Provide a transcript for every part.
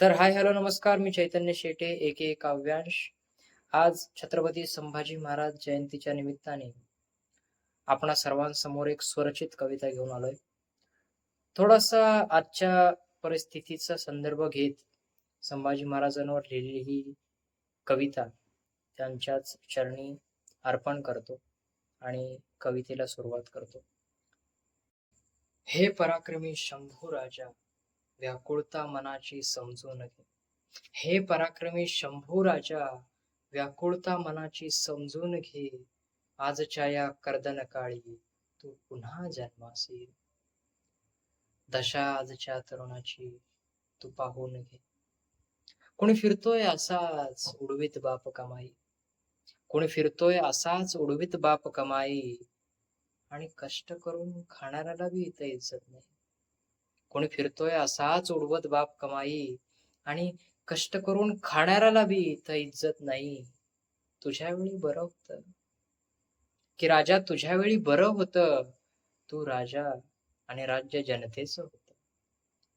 तर hi hello नमस्कार. मी चैतन्य शेटे एके काव्यांश. आज छत्रपती संभाजी महाराज जयंतीच्या निमित्ताने आपणा सर्वांसमोर एक स्वरचित कविता घेऊन आलोय. थोडासा आजच्या परिस्थितीचा संदर्भ घेत संभाजी महाराजांवर लिहिलेली ही कविता त्यांच्याच चरणी अर्पण करतो आणि कवितेला सुरुवात करतो. हे पराक्रमी शंभू राजा व्याकुळता मनाची समजून घे हे पराक्रमी शंभू राजा व्याकुळता मनाची समजून घे आजच्या या कर्दन काळी तू पुन्हा जन्मासील. दशा आजच्या तरुणाची तू पाहून घे कोणी फिरतोय असाच उडवीत बाप कमाई. कोणी फिरतोय असाच उडवीत बाप कमाई. आणि कष्ट करून खाणाऱ्याला बी इथं इज्जत नाही. कोणी फिरतोय असाच उडवत बाप कमाई. आणि कष्ट करून खाणाऱ्याला बी इथं इज्जत नाही. तुझ्या वेळी बरं होत. की राजा तुझ्या वेळी बरं होत. तू राजा आणि राज्य जनतेच होत.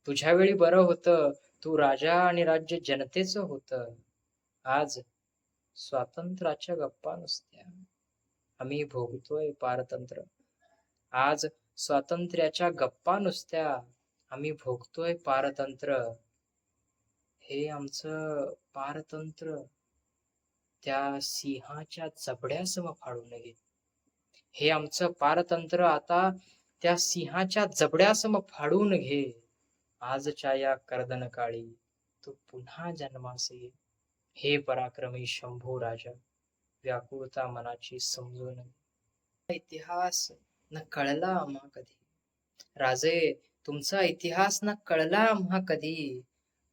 तुझ्या वेळी बरं होत. तू राजा आणि राज्य जनतेचं होत. आज स्वातंत्र्याच्या गप्पा नुसत्या. आम्ही भोगतोय पारतंत्र. आज स्वातंत्र्याच्या गप्पा नुसत्या. आम्ही भोगतोय पारतंत्र. हे आमचं पारतंत्र. त्या सिंहाच्या जबड्यासम फाडून घे हे आमचं पारतंत्र आता त्या सिंहाच्या जबड्यासम फाडून घे आजच्या या कर्दन काळी तू पुन्हा जन्मास. ये हे पराक्रमी शंभू राजा. व्याकुळता मनाची समजून. इतिहास न कळला आम्हा कधी. राजे तुमचा इतिहास ना कळला आम्हा कधी?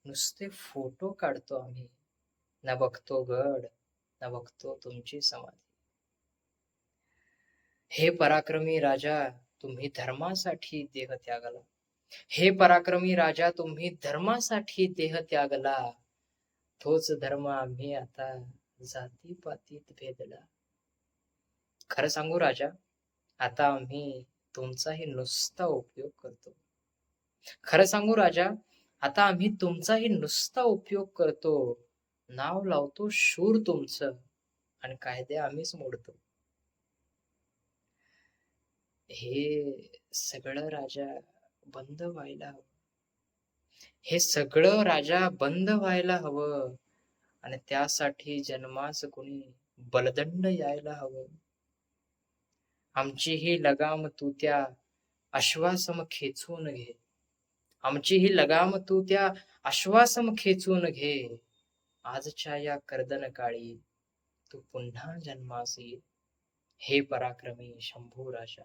नुसते फोटो काढतो आम्ही. ना बघतो गड ना बघतो तुमची समाधी. हे पराक्रमी राजा तुम्ही धर्मासाठी देह त्यागला. हे पराक्रमी राजा तुम्ही धर्मासाठी देह त्यागला. तोच धर्म आम्ही आता जातीपातीत भेदला. खरं सांगू राजा आता आम्ही तुमचाही नुसता उपयोग करतो. खरं सांगू राजा आता आम्ही तुमचाही नुसता उपयोग करतो. नाव लावतो शूर तुमचं आणि कायदे आम्हीच मोडतो. हे सगळं राजा बंद व्हायला हवं. हे सगळं राजा बंद व्हायला हवं आणि त्यासाठी जन्मास कोणी बलदंड यायला हवं. आमची ही लगाम तू त्या अश्वासम खेचून घे. आमची ही लगाम तू त्या आश्वासम खेचून घे. आजच्या या कर्दन काळी तू पुन्हा जन्मासी हे पराक्रमी शंभू राजा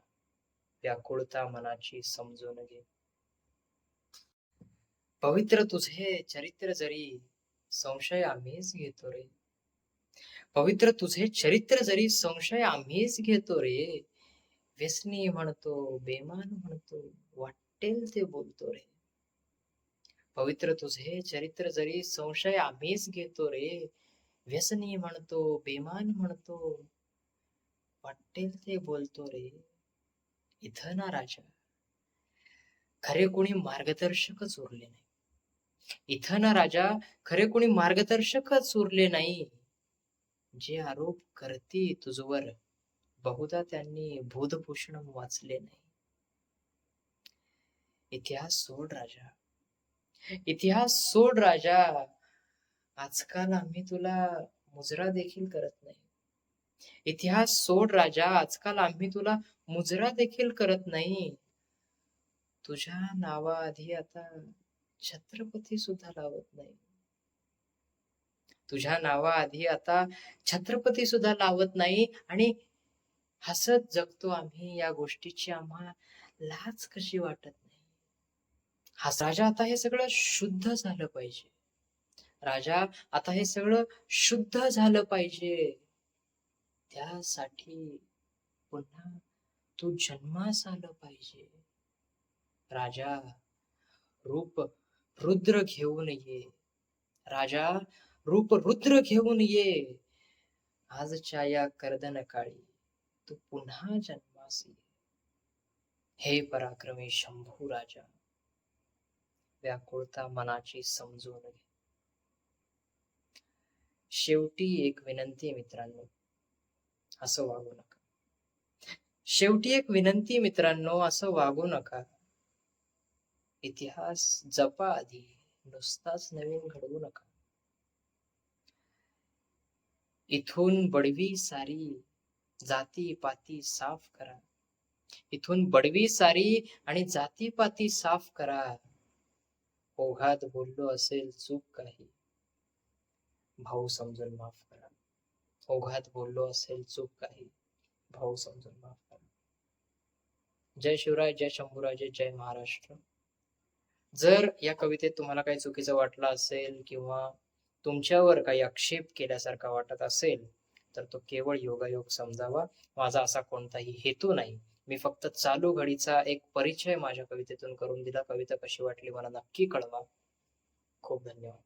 व्याकुळता मनाची समजून घे. पवित्र तुझे चरित्र जरी संशय आम्हीच घेतो रे. पवित्र तुझे चरित्र जरी संशय आम्हीच घेतो रे. व्यसनी म्हणतो बेमान म्हणतो वाटेल ते बोलतो रे. पवित्र तुझे चरित्र जरी संशय आम्हीच घेतो रे. व्यसनी म्हणतो बेमान म्हणतो. वाटेल ते बोलतो रे. इथं ना राजा. खरे कोणी मार्गदर्शकच उरले नाही. इथं ना राजा खरे कोणी मार्गदर्शकच उरले नाही. जे आरोप करती तुझवर बहुधा त्यांनी बोधभूषण वाचले नाही. इतिहास सोड राजा. इतिहास सोड राजा. आजकाल आम्ही तुला मुजरा देखील करत नाही. इतिहास सोड राजा. आजकाल आम्ही तुला मुजरा देखील करत नाही. तुझ्या नावाआधी आता छत्रपती सुद्धा लावत नाही. तुझ्या नावाआधी आता छत्रपती सुद्धा लावत नाही आणि हसत जगतो आम्ही या गोष्टीची आम्हाला लाज कशी वाटत हा राजा आता हे सगळं शुद्ध झालं पाहिजे. राजा आता हे सगळं शुद्ध झालं पाहिजे. त्यासाठी पुन्हा तू जन्मास आलं पाहिजे. राजा रूप रुद्र घेऊन ये. राजा रूप रुद्र घेऊन ये. आजच्या या कर्दन काळी तू पुन्हा जन्मास ये. हे पराक्रमी शंभू राजा. व्याकुळता मनाची समजून घे. शेवटी एक विनंती मित्रांनो. असं वागू नका. शेवटी एक विनंती मित्रांनो असं वागू नका. इतिहास जपा आधी नुसताच नवीन घडवू नका. इथून बडवी सारी जाती पाती साफ करा. इथून बडवी सारी आणि जाती पाती साफ करा. ओघात बोललो असेल चूक काही. भाऊ समजून माफ करा. ओघात बोललो असेल चूक काही. भाऊ समजून माफ करा. जय शिवराय जय शंभूराजे जय महाराष्ट्र. जर या कवितेत तुम्हाला काही चुकीचं वाटलं असेल किंवा तुमच्यावर काही आक्षेप केल्यासारखा वाटत असेल तर तो केवळ योगायोग समजावा. माझा असा कोणताही हेतू नाही. मी फक्त चालू घडीचा एक परिचय माझ्या कवितेतून करून दिला. कविता कशी वाटली मला नक्की कळवा. खूप धन्यवाद.